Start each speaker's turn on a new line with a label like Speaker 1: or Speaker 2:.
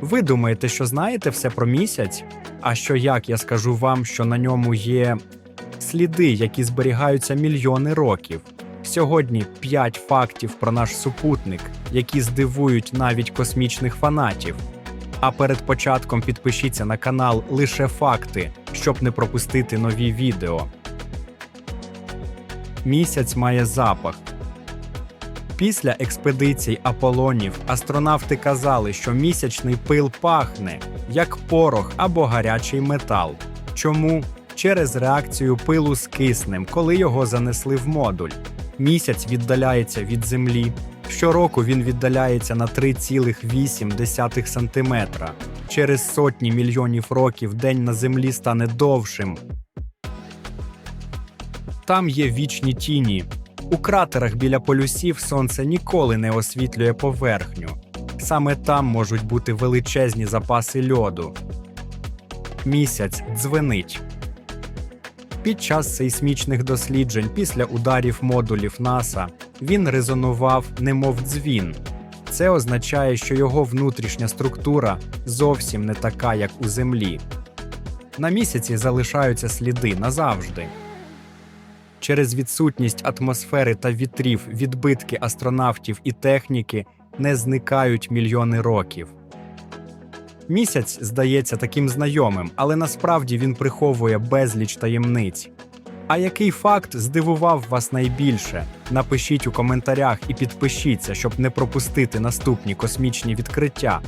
Speaker 1: Ви думаєте, що знаєте все про місяць? А що як я скажу вам, що на ньому є сліди, які зберігаються мільйони років? Сьогодні 5 фактів про наш супутник, які здивують навіть космічних фанатів. А перед початком підпишіться на канал Лише факти, щоб не пропустити нові відео. Місяць має запах. Після експедицій Аполлонів астронавти казали, що місячний пил пахне як порох або гарячий метал. Чому? Через реакцію пилу з киснем, коли його занесли в модуль. Місяць віддаляється від Землі. Щороку він віддаляється на 3,8 см. Через сотні мільйонів років день на Землі стане довшим. Там є вічні тіні. У кратерах біля полюсів сонце ніколи не освітлює поверхню. Саме там можуть бути величезні запаси льоду. Місяць дзвенить. Під час сейсмічних досліджень після ударів модулів НАСА він резонував, немов дзвін. Це означає, що його внутрішня структура зовсім не така, як у Землі. На місяці залишаються сліди назавжди. Через відсутність атмосфери та вітрів відбитки астронавтів і техніки не зникають мільйони років. Місяць здається таким знайомим, але насправді він приховує безліч таємниць. А який факт здивував вас найбільше? Напишіть у коментарях і підпишіться, щоб не пропустити наступні космічні відкриття.